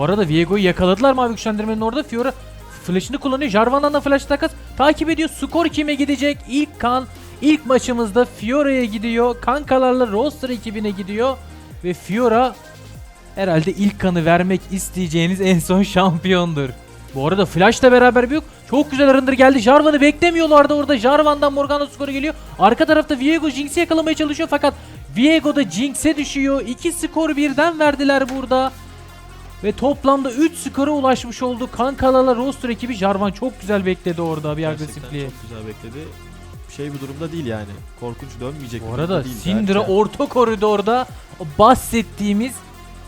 Bu arada Viego'yu yakaladılar mavi güçlendirmenin orada. Fiora flash'ını kullanıyor. Jarvan'dan da flash takas takip ediyor. Skor kime gidecek? İlk kan ilk maçımızda Fiora'ya gidiyor. Kankalarla roster ekibine gidiyor. Ve Fiora herhalde ilk kanı vermek isteyeceğiniz en son şampiyondur. Bu arada Flash'la beraber büyük. Çok güzel arındır geldi. Jarvan'ı beklemiyorlardı orada. Jarvan'dan Morgana skoru geliyor. Arka tarafta Viego Jinx'i yakalamaya çalışıyor fakat Viego da Jinx'e düşüyor. İki skor birden verdiler burada. Ve toplamda 3 skora ulaşmış oldu. Kankalarla roster ekibi Jarvan çok güzel bekledi orada bir Gerçekten agresifliği. çok güzel bekledi. Şey bir durumda değil yani. Korkunç dönmeyecek Bu bir arada durumda değil. Syndra derken. orta koridorda bahsettiğimiz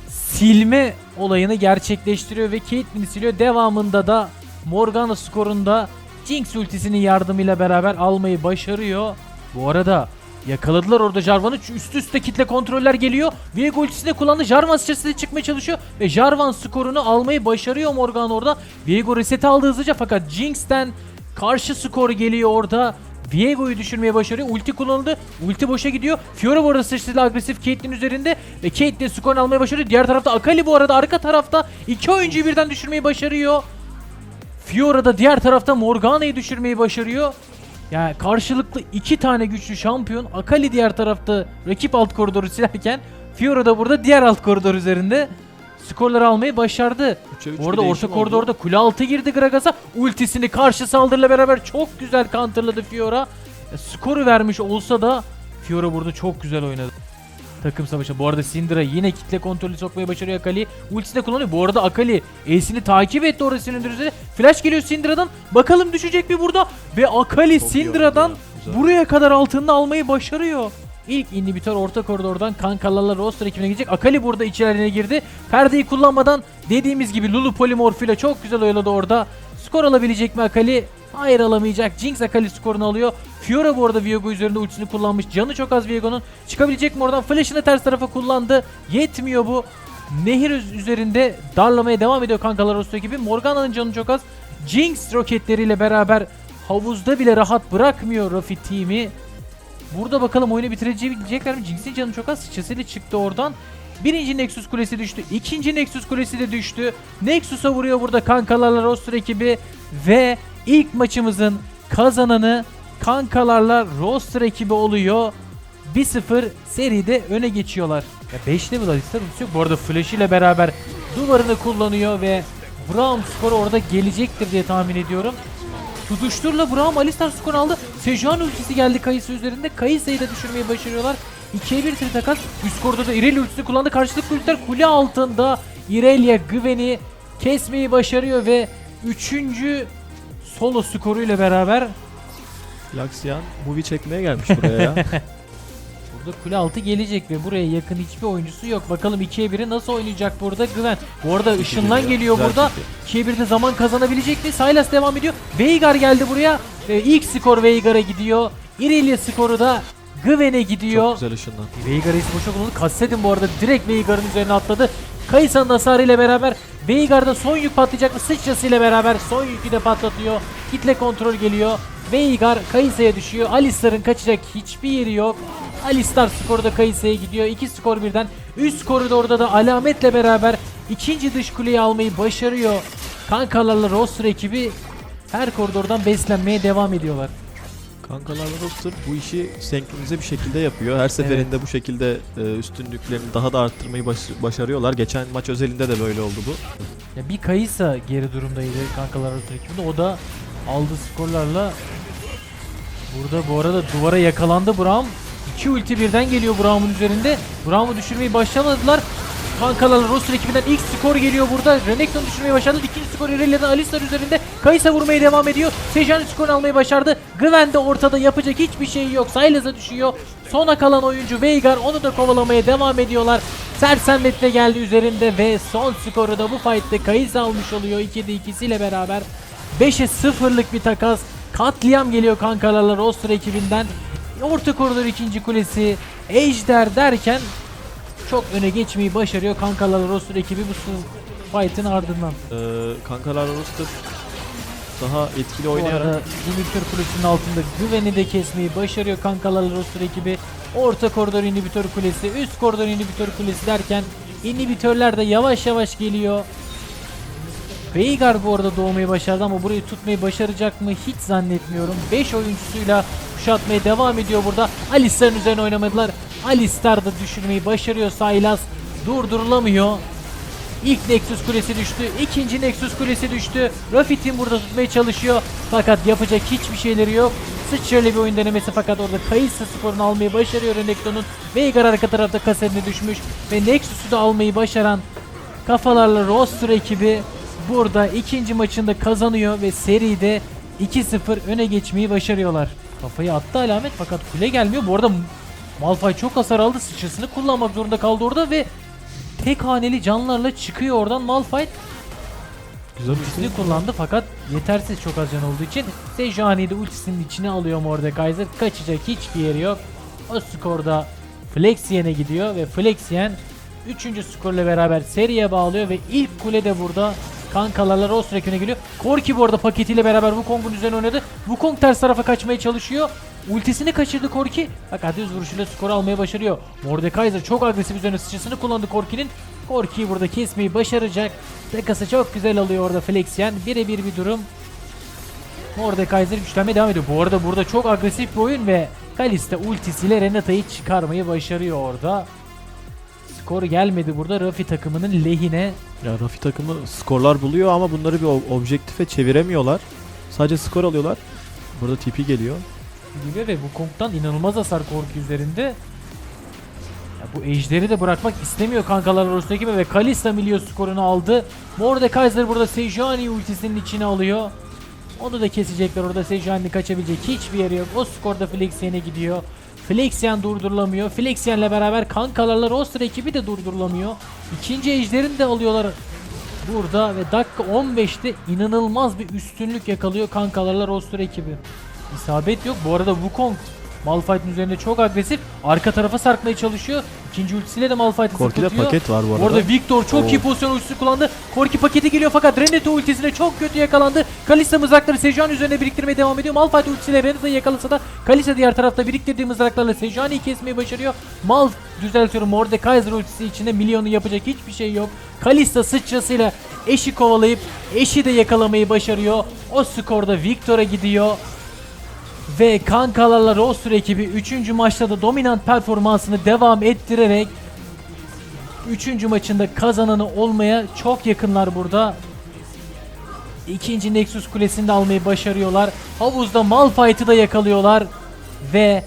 silme olayını gerçekleştiriyor ve Caitlyn'i siliyor. Devamında da Morgana skorunda Jinx ultisinin yardımıyla beraber almayı başarıyor. Bu arada yakaladılar orada Jarvan'ı. Üst üste kitle kontroller geliyor. Viego ultisini de kullandı. Jarvan sıçrasıyla çıkmaya çalışıyor. Ve Jarvan skorunu almayı başarıyor Morgana orada. Viego reset aldı hızlıca fakat Jinx'ten karşı skor geliyor orada. Viego'yu düşürmeye başarıyor. Ulti kullanıldı. Ulti boşa gidiyor. Fiora bu arada sıçrasıyla agresif Caitlyn üzerinde. Ve Caitlyn skorunu almayı başarıyor. Diğer tarafta Akali bu arada arka tarafta iki oyuncuyu birden düşürmeyi başarıyor. Fiora da diğer tarafta Morgana'yı düşürmeyi başarıyor. Yani karşılıklı iki tane güçlü şampiyon. Akali diğer tarafta rakip alt koridoru silerken Fiora da burada diğer alt koridor üzerinde skorları almayı başardı. Üçe üç Bu bir arada orta değişim oldu. koridorda kule altı girdi Gragas'a. Ultisini karşı saldırıyla beraber çok güzel counterladı Fiora. E, skoru vermiş olsa da Fiora burada çok güzel oynadı. Takım savaşı. Bu arada Syndra yine kitle kontrolü sokmayı başarıyor Akali. Ultisi de kullanıyor. Bu arada Akali Ace'ini takip etti orada üzerine. Flash geliyor Syndra'dan. Bakalım düşecek mi burada? Ve Akali Çok Syndra'dan buraya kadar altını almayı başarıyor. İlk inhibitör orta koridordan kankalarla roster ekibine gidecek. Akali burada içeriğine girdi. Perdeyi kullanmadan dediğimiz gibi Lulu Polymorph'uyla çok güzel oyaladı orada. Skor alabilecek mi Akali? Hayır alamayacak. Jinx Akali skorunu alıyor. Fiora bu arada Viego üzerinde ultisini kullanmış. Canı çok az Viego'nun. Çıkabilecek mi oradan? Flash'ını ters tarafa kullandı. Yetmiyor bu. Nehir üz- üzerinde darlamaya devam ediyor kankalar roster ekibi. Morgana'nın canı çok az. Jinx roketleriyle beraber havuzda bile rahat bırakmıyor Rafi team'i. Burada bakalım oyunu bitirebilecekler mi? Jinx'in canı çok az. Sıçrasıyla çıktı oradan. Birinci Nexus kulesi düştü. İkinci Nexus kulesi de düştü. Nexus'a vuruyor burada kankalarla roster ekibi. Ve ilk maçımızın kazananı kankalarla roster ekibi oluyor. 1-0 seride öne geçiyorlar. Ya 5 level Alistar yok. Bu arada Flash ile beraber duvarını kullanıyor ve Braum skoru orada gelecektir diye tahmin ediyorum. Tutuşturla Braum Alistar skor aldı. Sejuani ultisi geldi Kayısı üzerinde. Kayısı'yı da düşürmeyi başarıyorlar. 2'ye 1 tri takas. Üst koridorda Irelia ultisini kullandı. Karşılıklı ultiler kule altında. Irelia Gwen'i kesmeyi başarıyor ve 3. solo skoruyla beraber Laxian movie çekmeye gelmiş buraya ya. Burada kule altı gelecek ve buraya yakın hiçbir oyuncusu yok. Bakalım 2'ye 1'i nasıl oynayacak burada Gwen. Bu arada ışınlan geliyor Güzel burada. çekti. 2'ye 1'de zaman kazanabilecek mi? Sylas devam ediyor. Veigar geldi buraya. Ee, ilk skor Veigar'a gidiyor. Irelia skoru da Gwen'e gidiyor. Çok güzel ışından. Veigar ise boşa kullanıldı. Kassedin bu arada direkt Veigar'ın üzerine atladı. Kayısa'nın hasarıyla beraber Veigar'da son yük patlayacak mı? Sıçrasıyla beraber son yükü de patlatıyor. Kitle kontrol geliyor. Veigar Kayısa'ya düşüyor. Alistar'ın kaçacak hiçbir yeri yok. Alistar skoru da Kayısa'ya gidiyor. İki skor birden. Üst koridorda da alametle beraber ikinci dış kuleyi almayı başarıyor. Kankalarla roster ekibi her koridordan beslenmeye devam ediyorlar. Kankalarla roster bu işi senkronize bir şekilde yapıyor. Her seferinde bu şekilde e, üstünlüklerini daha da arttırmayı baş- başarıyorlar. Geçen maç özelinde de böyle oldu bu. Ya bir Kayısa geri durumdaydı kankalar roster ekibinde. O da aldığı skorlarla burada bu arada duvara yakalandı Braum. İki ulti birden geliyor Braum'un üzerinde. Braum'u düşürmeyi başlamadılar. Kankalarla roster ekibinden ilk skor geliyor burada. Renekton düşürmeyi başardı. İkinci skor Irelia'dan Alistar üzerinde. Kayısa vurmaya devam ediyor. Sejan skorunu almayı başardı. Gwen de ortada yapacak hiçbir şey yok. Sylas'a düşüyor. Sona kalan oyuncu Veigar onu da kovalamaya devam ediyorlar. Sersemletle geldi üzerinde ve son skoru da bu fight'te Kayısa almış oluyor. 2'de ikisiyle beraber. 5'e 0'lık bir takas. Katliam geliyor kankalarla roster ekibinden. Orta koridor ikinci kulesi. Ejder derken çok öne geçmeyi başarıyor kankalarla roster ekibi bu fight'ın ardından. E, kankalarla roster daha etkili Bu oynayarak arada inhibitör kulesinin altında Gwen'i de kesmeyi başarıyor kankalarla roster ekibi. Orta koridor inhibitör kulesi, üst koridor inhibitör kulesi derken inhibitörler de yavaş yavaş geliyor. Veigar bu arada doğmayı başardı ama burayı tutmayı başaracak mı hiç zannetmiyorum. 5 oyuncusuyla kuşatmaya devam ediyor burada. Alistar'ın üzerine oynamadılar. Alistar da düşürmeyi başarıyor Saylas. Durdurulamıyor. İlk Nexus kulesi düştü. ikinci Nexus kulesi düştü. Rafit'in burada tutmaya çalışıyor. Fakat yapacak hiçbir şeyleri yok. Sıçralı bir oyun denemesi fakat orada Kayısı skorunu almayı başarıyor Renekton'un. Veigar arka tarafta kasetine düşmüş. Ve Nexus'u da almayı başaran kafalarla roster ekibi burada ikinci maçında kazanıyor ve seride 2-0 öne geçmeyi başarıyorlar. Kafayı attı alamet fakat kule gelmiyor. Bu arada Malphite çok hasar aldı. Sıçrasını kullanmak zorunda kaldı orada ve tek haneli canlarla çıkıyor oradan Malphite. Güzel Ultisini kullandı fakat yetersiz çok az can olduğu için Sejuani'yi de ultisinin içine alıyor Mordekaiser. Kaçacak hiçbir yeri yok. O skorda Flexien'e gidiyor ve Flexien 3. skorla beraber seriye bağlıyor ve ilk kule de burada kankalarla Rost ekibine geliyor. Korki bu arada paketiyle beraber Wukong'un üzerine oynadı. Wukong ters tarafa kaçmaya çalışıyor. Ultisini kaçırdı Korki fakat düz vuruşuyla skoru almayı başarıyor. Mordekaiser çok agresif üzerine sıçrasını kullandı Korki'nin. Korki'yi burada kesmeyi başaracak. Dekası çok güzel alıyor orada Flexien. Birebir bir durum. Mordekaiser güçlenmeye devam ediyor. Bu arada burada çok agresif bir oyun ve Kalista ultisiyle Renata'yı çıkarmayı başarıyor orada. Skor gelmedi burada Rafi takımının lehine. Ya Rafi takımı skorlar buluyor ama bunları bir ob- objektife çeviremiyorlar. Sadece skor alıyorlar. Burada TP geliyor. Geliyor ve bu Kong'dan inanılmaz hasar korku üzerinde. Ya bu ejderi de bırakmak istemiyor kankalar arasındaki gibi ve Kalista milyon skorunu aldı. Mordekaiser burada Sejuani ultisinin içine alıyor. Onu da kesecekler orada Sejuani kaçabilecek hiçbir yeri yok. O skorda Flexien'e gidiyor. Flexien durdurulamıyor. Flexien'le beraber kankalarla roster ekibi de durdurulamıyor. İkinci ejderini de alıyorlar burada ve dakika 15'te inanılmaz bir üstünlük yakalıyor kankalarla roster ekibi. İsabet yok. Bu arada Wukong Malphite'in üzerinde çok agresif. Arka tarafa sarkmaya çalışıyor. İkinci ultisiyle de Malphite'i Korki'de zıplatıyor. paket var bu arada. Orada Victor çok Oo. iyi pozisyon ultisi kullandı. Korki paketi geliyor fakat Renato ultisine çok kötü yakalandı. Kalista mızrakları Sejuani üzerine biriktirmeye devam ediyor. Malphite ultisiyle Renato'yu yakalasa da Kalista diğer tarafta biriktirdiği mızraklarla Sejuani'yi kesmeyi başarıyor. Mal düzeltiyorum Mordekaiser ultisi içinde milyonu yapacak hiçbir şey yok. Kalista sıçrasıyla eşi kovalayıp eşi de yakalamayı başarıyor. O skorda Victor'a gidiyor. Ve kankalarla roster ekibi 3. maçta da dominant performansını devam ettirerek 3. maçında kazananı olmaya çok yakınlar burada. İkinci Nexus kulesini de almayı başarıyorlar. Havuzda Malphite'ı da yakalıyorlar. Ve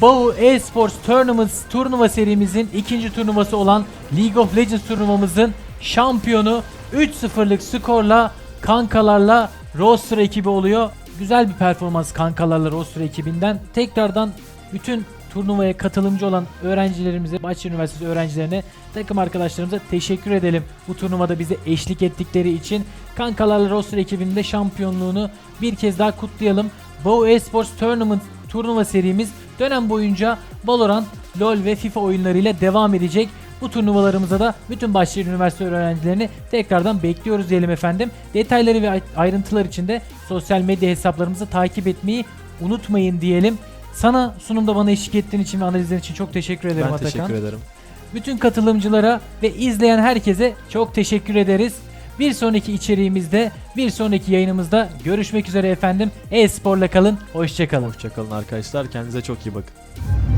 Bow Esports Tournaments turnuva serimizin ikinci turnuvası olan League of Legends turnuvamızın şampiyonu 3-0'lık skorla kankalarla roster ekibi oluyor. Güzel bir performans kankalarla roster ekibinden. Tekrardan bütün turnuvaya katılımcı olan öğrencilerimize, Bahçeli Üniversitesi öğrencilerine, takım arkadaşlarımıza teşekkür edelim. Bu turnuvada bize eşlik ettikleri için kankalarla roster ekibinin de şampiyonluğunu bir kez daha kutlayalım. Bow Esports Tournament turnuva serimiz dönem boyunca Valorant, LoL ve FIFA oyunlarıyla devam edecek. Bu turnuvalarımıza da bütün Bahçeli Üniversitesi öğrencilerini tekrardan bekliyoruz diyelim efendim. Detayları ve ayrıntılar için de sosyal medya hesaplarımızı takip etmeyi unutmayın diyelim. Sana sunumda bana eşlik ettiğin için ve analizlerin için çok teşekkür ederim Ben Atakan. teşekkür ederim. Bütün katılımcılara ve izleyen herkese çok teşekkür ederiz. Bir sonraki içeriğimizde, bir sonraki yayınımızda görüşmek üzere efendim. E-sporla kalın, hoşçakalın. Hoşçakalın arkadaşlar. Kendinize çok iyi bakın.